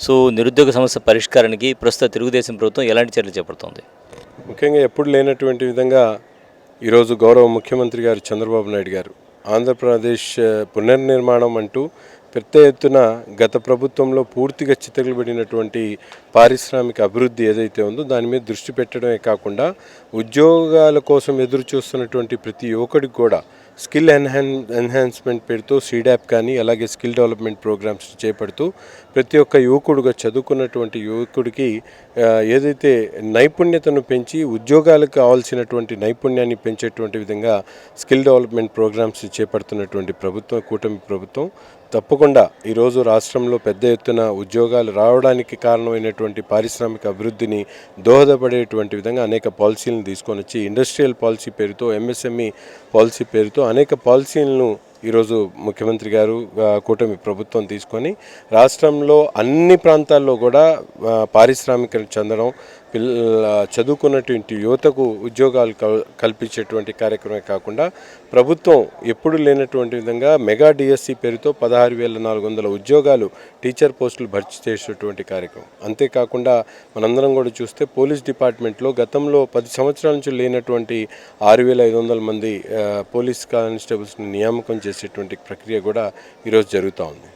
So నిరుద్యోగ సమస్య పరిష్కారానికి ప్రస్తుత తెలుగుదేశం ప్రభుత్వం ఎలాంటి చర్యలు చేపడుతోంది? ముఖ్యంగా ఎప్పుడు లేనటువంటి విధంగా ఈరోజు గౌరవ ముఖ్యమంత్రి గారు చంద్రబాబు నాయుడు గారు ఆంధ్రప్రదేశ్ పునర్నిర్మాణం అంటూ పెద్ద ఎత్తున గత ప్రభుత్వంలో పూర్తిగా చిత్తగలబడినటువంటి పారిశ్రామిక అభివృద్ధి ఏదైతే ఉందో దాని మీద దృష్టి పెట్టడమే కాకుండా ఉద్యోగాల కోసం ఎదురు చూస్తున్నటువంటి ప్రతి యువకుడికి కూడా స్కిల్ ఎన్హాన్ ఎన్హాన్స్మెంట్ పేరుతో సీడాప్ కానీ అలాగే స్కిల్ డెవలప్మెంట్ ప్రోగ్రామ్స్ చేపడుతూ ప్రతి ఒక్క యువకుడుగా చదువుకున్నటువంటి యువకుడికి ఏదైతే నైపుణ్యతను పెంచి ఉద్యోగాలకు కావాల్సినటువంటి నైపుణ్యాన్ని పెంచేటువంటి విధంగా స్కిల్ డెవలప్మెంట్ ప్రోగ్రామ్స్ చేపడుతున్నటువంటి ప్రభుత్వం కూటమి ప్రభుత్వం తప్పకుండా ఈరోజు రాష్ట్రంలో పెద్ద ఎత్తున ఉద్యోగాలు రావడానికి కారణమైనటువంటి పారిశ్రామిక అభివృద్ధిని దోహదపడేటువంటి విధంగా అనేక పాలసీలను తీసుకొని వచ్చి ఇండస్ట్రియల్ పాలసీ పేరుతో ఎంఎస్ఎంఈ పాలసీ పేరుతో అనేక పాలసీలను ఈరోజు ముఖ్యమంత్రి గారు కూటమి ప్రభుత్వం తీసుకొని రాష్ట్రంలో అన్ని ప్రాంతాల్లో కూడా ఆ, పారిశ్రామికలు చెందడం పిల్ల చదువుకున్నటువంటి యువతకు ఉద్యోగాలు కల్- కల్పించేటువంటి కార్యక్రమమే కాకుండా ప్రభుత్వం ఎప్పుడు లేనటువంటి విధంగా మెగా డిఎస్సి పేరుతో పదహారు వేల నాలుగు వందల ఉద్యోగాలు టీచర్ పోస్టులు భర్తీ చేసేటువంటి కార్యక్రమం. అంతేకాకుండా మనందరం కూడా చూస్తే పోలీస్ డిపార్ట్మెంట్లో గతంలో పది సంవత్సరాల నుంచి లేనటువంటి ఆరు వేల ఐదు వందల మంది పోలీస్ కానిస్టేబుల్స్ని నియామకం చేసేటువంటి ప్రక్రియ కూడా ఈరోజు జరుగుతూ ఉంది.